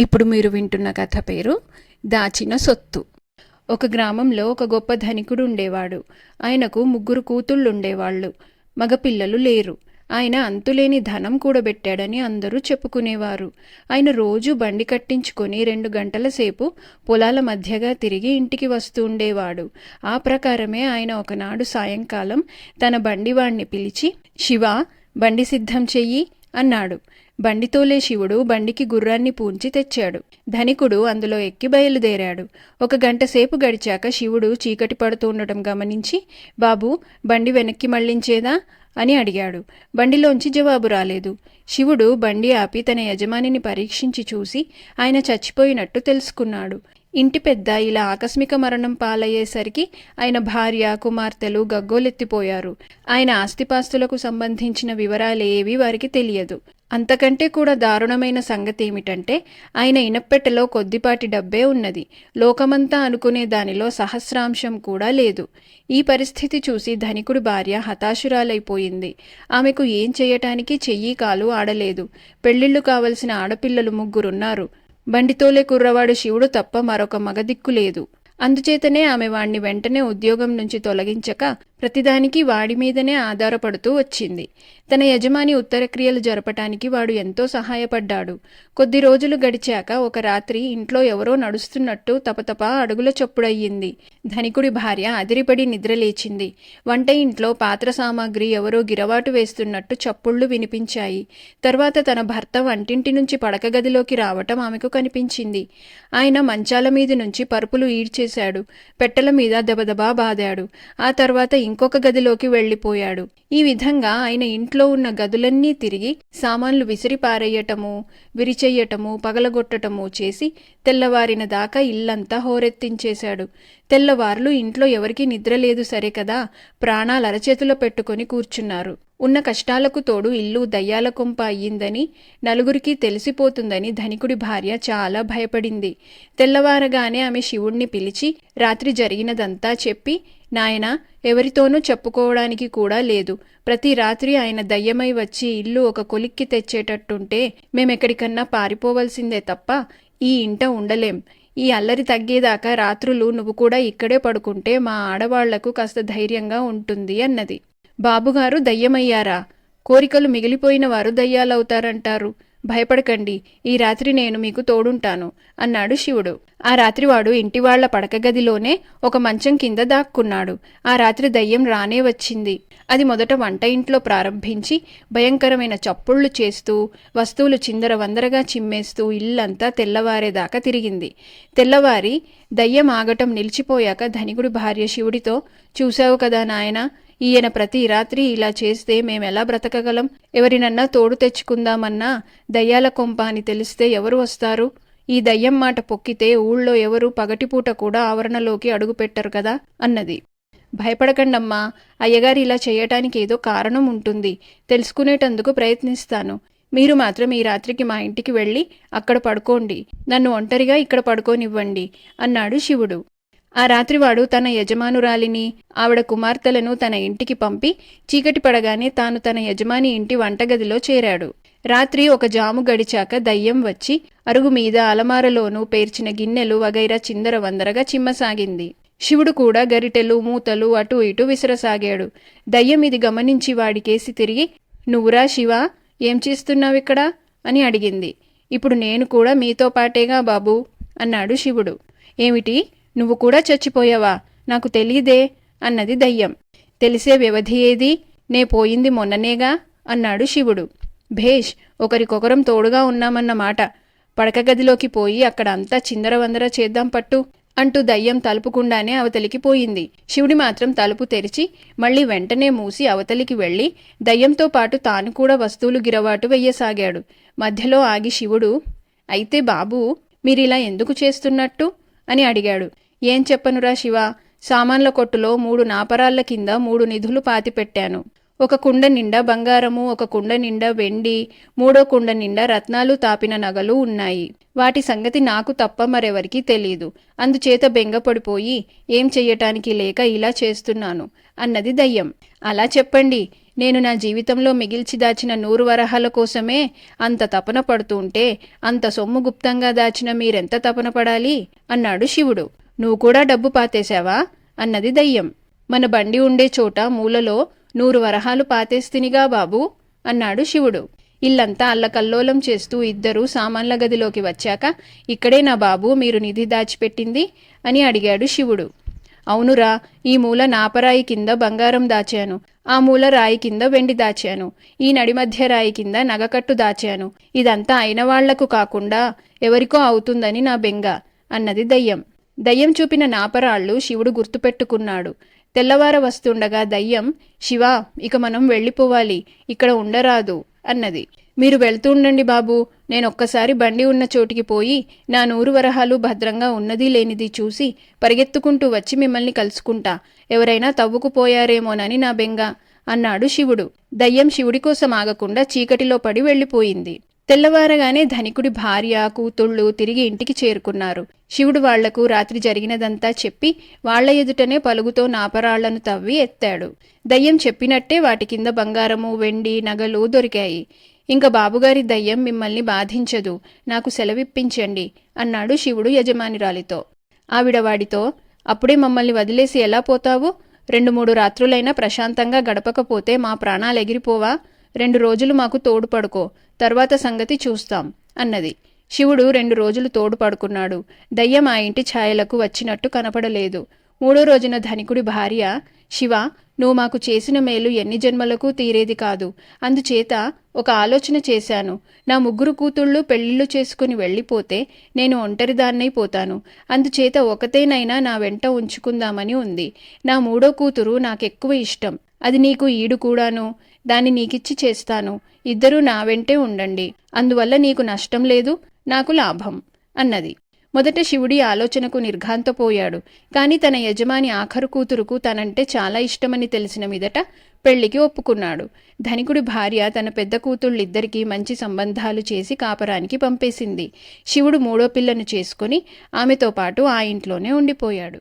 ఇప్పుడు మీరు వింటున్న కథ పేరు దాచిన సొత్తు. ఒక గ్రామంలో ఒక గొప్ప ధనికుడు ఉండేవాడు. ఆయనకు ముగ్గురు కూతుళ్ళు ఉండేవాళ్ళు మగపిల్లలు లేరు. ఆయన అంతులేని ధనం కూడబెట్టాడని అందరూ చెప్పుకునేవారు. ఆయన రోజు బండి కట్టించుకొని రెండు గంటల సేపు పొలాల మధ్యగా తిరిగి ఇంటికి వస్తూ ఉండేవాడు. ఆ ప్రకారమే ఆయన ఒకనాడు సాయంకాలం తన బండివాణ్ణి పిలిచి శివ బండి సిద్ధం చెయ్యి. అన్నాడు. బండితోలే శివుడు బండికి గుర్రాన్ని పూంచి తెచ్చాడు. ధనికుడు అందులో ఎక్కి బయలుదేరాడు. ఒక గంట సేపు గడిచాక శివుడు చీకటి పడుతుండటం గమనించి బాబు బండి వెనక్కి మళ్ళించేదా? అని అడిగాడు. బండిలోంచి జవాబు రాలేదు. శివుడు బండి ఆపి తన యజమానిని పరీక్షించి చూసి ఆయన చచ్చిపోయినట్టు తెలుసుకున్నాడు. ఇంటి పెద్ద ఇలా ఆకస్మిక మరణం పాలయ్యేసరికి ఆయన భార్య కుమార్తెలు గగ్గోలెత్తిపోయారు. ఆయన ఆస్తిపాస్తులకు సంబంధించిన వివరాలేవీ వారికి తెలియదు. అంతకంటే కూడా దారుణమైన సంగతి ఏమిటంటే ఆయన ఇనప్పెట్టెలో కొద్దిపాటి డబ్బే ఉన్నది. లోకమంతా అనుకునే దానిలో సహస్రాంశం కూడా లేదు. ఈ పరిస్థితి చూసి ధనికుడి భార్య హతాశురాలైపోయింది. ఆమెకు ఏం చేయటానికి చెయ్యి కాలు ఆడలేదు. పెళ్ళిళ్ళు కావలసిన ఆడపిల్లలు ముగ్గురున్నారు. బండితోలే కుర్రవాడు శివుడు తప్ప మరొక మగదిక్కు లేదు. అందుచేతనే ఆమె వాణ్ణి వెంటనే ఉద్యోగం నుంచి తొలగించక ప్రతిదానికి వాడి మీదనే ఆధారపడుతూ వచ్చింది. తన యజమాని ఉత్తరక్రియలు జరపటానికి వాడు ఎంతో సహాయపడ్డాడు. కొద్ది రోజులు గడిచాక ఒక రాత్రి ఇంట్లో ఎవరో నడుస్తున్నట్టు తపతప అడుగుల చప్పుడయ్యింది. ధనికుడి భార్య అదిరిపడి నిద్రలేచింది. వంట ఇంట్లో పాత్ర సామాగ్రి ఎవరో గిరవాటు వేస్తున్నట్టు చప్పుళ్ళు వినిపించాయి. తర్వాత తన భర్త వంటింటి నుంచి పడక గదిలోకి రావటం ఆమెకు కనిపించింది. ఆయన మంచాల మీద నుంచి పరుపులు ఈడ్చేశాడు. పెట్టెల మీద దబదబా బాదాడు. ఆ తర్వాత ఇంకొక గదిలోకి వెళ్ళిపోయాడు. ఈ విధంగా ఆయన ఇంట్లో ఉన్న గదులన్నీ తిరిగి సామాన్లు విసిరిపారేయటము విరిచెయ్యటము పగలగొట్టటము చేసి తెల్లవారిన దాకా ఇల్లంతా హోరెత్తించేశాడు. తెల్లవార్లు ఇంట్లో ఎవరికీ నిద్ర లేదు సరే కదా? ప్రాణాలు అరచేతిలో పెట్టుకొని కూర్చున్నారు. ఉన్న కష్టాలకు తోడు ఇల్లు దయ్యాల కొంప అయ్యిందని నలుగురికి తెలిసిపోతుందని ధనికుడి భార్య చాలా భయపడింది. తెల్లవారగానే ఆమె శివుణ్ణి పిలిచి రాత్రి జరిగినదంతా చెప్పి నాయన ఎవరితోనూ చెప్పుకోవడానికి కూడా లేదు. ప్రతి రాత్రి ఆయన దయ్యమై వచ్చి ఇల్లు ఒక కొలిక్కి తెచ్చేటట్టుంటే మేమెక్కడికన్నా పారిపోవలసిందే తప్ప ఈ ఇంట ఉండలేం. ఈ అల్లరి తగ్గేదాకా రాత్రులు నువ్వు కూడా ఇక్కడే పడుకుంటే మా ఆడవాళ్ళకు కాస్త ధైర్యంగా ఉంటుంది అన్నది. బాబుగారు దయ్యమయ్యారా? కోరికలు మిగిలిపోయిన వారు దయ్యాలవుతారంటారు. భయపడకండి. ఈ రాత్రి నేను మీకు తోడుంటాను అన్నాడు శివుడు. ఆ రాత్రి వాడు ఇంటివాళ్ళ పడక గదిలోనే ఒక మంచం కింద దాక్కున్నాడు. ఆ రాత్రి దయ్యం రానే వచ్చింది. అది మొదట వంట ఇంట్లో ప్రారంభించి భయంకరమైన చప్పుళ్ళు చేస్తూ వస్తువులు చిందర వందరగా చిమ్మేస్తూ ఇల్లంతా తెల్లవారేదాకా తిరిగింది. తెల్లవారి దయ్యం ఆగటం నిలిచిపోయాక ధనికుడి భార్య శివుడితో చూశావు కదా నాయనా ఈయన ప్రతి రాత్రి ఇలా చేస్తే మేమెలా బ్రతకగలం? ఎవరినన్నా తోడు తెచ్చుకుందామన్నా దయ్యాల కొంప అని తెలిస్తే ఎవరు వస్తారు? ఈ దయ్యం మాట పొక్కితే ఊళ్ళో ఎవరు పగటిపూట కూడా ఆవరణలోకి అడుగుపెట్టరు కదా? అన్నది. భయపడకండమ్మా అయ్యగారు ఇలా చేయటానికి ఏదో కారణం ఉంటుంది. తెలుసుకునేటందుకు ప్రయత్నిస్తాను. మీరు మాత్రం ఈ రాత్రికి మా ఇంటికి వెళ్ళి అక్కడ పడుకోండి. నన్ను ఒంటరిగా ఇక్కడ పడుకోనివ్వండి అన్నాడు శివుడు. ఆ రాత్రివాడు తన యజమానురాలిని ఆవిడ కుమార్తెలను తన ఇంటికి పంపి చీకటి పడగానే తాను తన యజమాని ఇంటి వంటగదిలో చేరాడు. రాత్రి ఒక జాము గడిచాక దయ్యం వచ్చి అరుగు మీద అలమారలోనూ పేర్చిన గిన్నెలు వగైరా చిందర వందరగా చిమ్మసాగింది. శివుడు కూడా గరిటెలు మూతలు అటు ఇటు విసరసాగాడు. దయ్యం ఇది గమనించి వాడికేసి తిరిగి నువ్వురా శివ ఏం చేస్తున్నావిక్కడ? అని అడిగింది. ఇప్పుడు నేను కూడా మీతో పాటేగా బాబూ అన్నాడు శివుడు. ఏమిటి? నువ్వు కూడా చచ్చిపోయావా? నాకు తెలియదే అన్నది దయ్యం. తెలిసే వ్యవధి ఏది? నే పోయింది మొన్ననేగా? అన్నాడు శివుడు. భేష్ ఒకరికొకరం తోడుగా ఉన్నామన్నమాట. పడక గదిలోకి పోయి అక్కడ అంతా చిందరవందర చేద్దాం పట్టు అంటూ దయ్యం తలుపుకుండానే అవతలికి పోయింది. శివుడి మాత్రం తలుపు తెరిచి మళ్ళీ వెంటనే మూసి అవతలికి వెళ్ళి దయ్యంతో పాటు తాను కూడా వస్తువులు గిరవాటు వెయ్యసాగాడు. మధ్యలో ఆగి శివుడు అయితే బాబు మీరిలా ఎందుకు చేస్తున్నట్టు? అని అడిగాడు. ఏం చెప్పనురా శివ? సామాన్ల కొట్టులో మూడు నాపరాళ్ళ కింద మూడు నిధులు పాతిపెట్టాను. ఒక కుండ నిండా బంగారము ఒక కుండ నిండా వెండి మూడో కుండ నిండా రత్నాలు తాపిన నగలు ఉన్నాయి. వాటి సంగతి నాకు తప్ప మరెవరికీ తెలీదు. అందుచేత బెంగపడిపోయి ఏం చెయ్యటానికి లేక ఇలా చేస్తున్నాను అన్నది దయ్యం. అలా చెప్పండి. నేను నా జీవితంలో మిగిల్చి దాచిన నూరు వరహాల కోసమే అంత తపన పడుతుంటే అంత సొమ్ము గుప్తంగా దాచిన మీరెంత తపన పడాలి? అన్నాడు శివుడు. నువ్వు కూడా డబ్బు పాతేశావా? అన్నది దయ్యం. మన బండి ఉండే చోట మూలలో నూరు వరహాలు పాతేస్తినిగా బాబు? అన్నాడు శివుడు. ఇల్లంతా అల్లకల్లోలం చేస్తూ ఇద్దరూ సామాన్ల గదిలోకి వచ్చాక ఇక్కడే నా బాబు మీరు నిధి దాచిపెట్టింది? అని అడిగాడు శివుడు. అవునురా ఈ మూల నాపరాయి కింద బంగారం దాచాను. ఆ మూల రాయి కింద వెండి దాచాను. ఈ నడిమధ్య రాయి కింద నగకట్టు దాచాను. ఇదంతా అయిన వాళ్ళకు కాకుండా ఎవరికో అవుతుందని నా బెంగ అన్నది దయ్యం. దయ్యం చూపిన నాపరాళ్ళు శివుడు గుర్తుపెట్టుకున్నాడు. తెల్లవార వస్తుండగా దయ్యం శివ ఇక మనం వెళ్ళిపోవాలి ఇక్కడ ఉండరాదు అన్నది. మీరు వెళ్తూ ఉండండి బాబు నేను ఒక్కసారి బండి ఉన్న చోటికి పోయి నా నూరు వరహాలు భద్రంగా ఉన్నది లేనిది చూసి పరిగెత్తుకుంటూ వచ్చి మిమ్మల్ని కలుసుకుంటా. ఎవరైనా తవ్వుకుపోయారేమోనని నా బెంగ అన్నాడు శివుడు. దయ్యం శివుడి కోసం ఆగకుండా చీకటిలో పడి వెళ్ళిపోయింది. తెల్లవారగానే ధనికుడి భార్య కూతుళ్ళు తిరిగి ఇంటికి చేరుకున్నారు. శివుడు వాళ్ళకు రాత్రి జరిగినదంతా చెప్పి వాళ్ళ ఎదుటనే పలుగుతో నాపరాళ్ళను తవ్వి ఎత్తాడు. దయ్యం చెప్పినట్టే వాటి కింద బంగారము వెండి నగలు దొరికాయి. ఇంకా బాబుగారి దయ్యం మిమ్మల్ని బాధించదు. నాకు సెలవిప్పించండి అన్నాడు శివుడు యజమానిరాలితో. ఆవిడ వాడితో అప్పుడే మమ్మల్ని వదిలేసి ఎలా పోతావు? రెండు మూడు రాత్రులైనా ప్రశాంతంగా గడపకపోతే మా ప్రాణాలు ఎగిరిపోవా? రెండు రోజులు మాకు తోడు పడుకో తర్వాత సంగతి చూస్తాం అన్నది. శివుడు రెండు రోజులు తోడుపడుకున్నాడు దయ్యం ఆ ఇంటి ఛాయలకు వచ్చినట్టు కనపడలేదు. మూడో రోజున ధనికుడి భార్య శివ నువ్వు మాకు చేసిన మేలు ఎన్ని జన్మలకు తీరేది కాదు. అందుచేత ఒక ఆలోచన చేశాను. నా ముగ్గురు కూతుళ్ళు పెళ్ళిళ్ళు చేసుకుని వెళ్ళిపోతే నేను ఒంటరిదాన్నైపోతాను అందుచేత ఒకతేనైనా నా వెంట ఉంచుకుందామని ఉంది. నా మూడో కూతురు నాకెక్కువ ఇష్టం. అది నీకు ఈడు కూడాను. దాన్ని నీకిచ్చి చేస్తాను. ఇద్దరూ నా వెంటే ఉండండి. అందువల్ల నీకు నష్టం లేదు నాకు లాభం అన్నది. మొదట శివుడి ఆలోచనకు నిర్ఘాంతపోయాడు. కాని తన యజమాని ఆఖరు కూతురుకు తనంటే చాలా ఇష్టమని తెలిసిన మీదట పెళ్ళికి ఒప్పుకున్నాడు. ధనికుడి భార్య తన పెద్ద కూతుళ్ళిద్దరికీ మంచి సంబంధాలు చేసి కాపరానికి పంపేసింది. శివుడు మూడో పిల్లను చేసుకుని ఆమెతో పాటు ఆ ఇంట్లోనే ఉండిపోయాడు.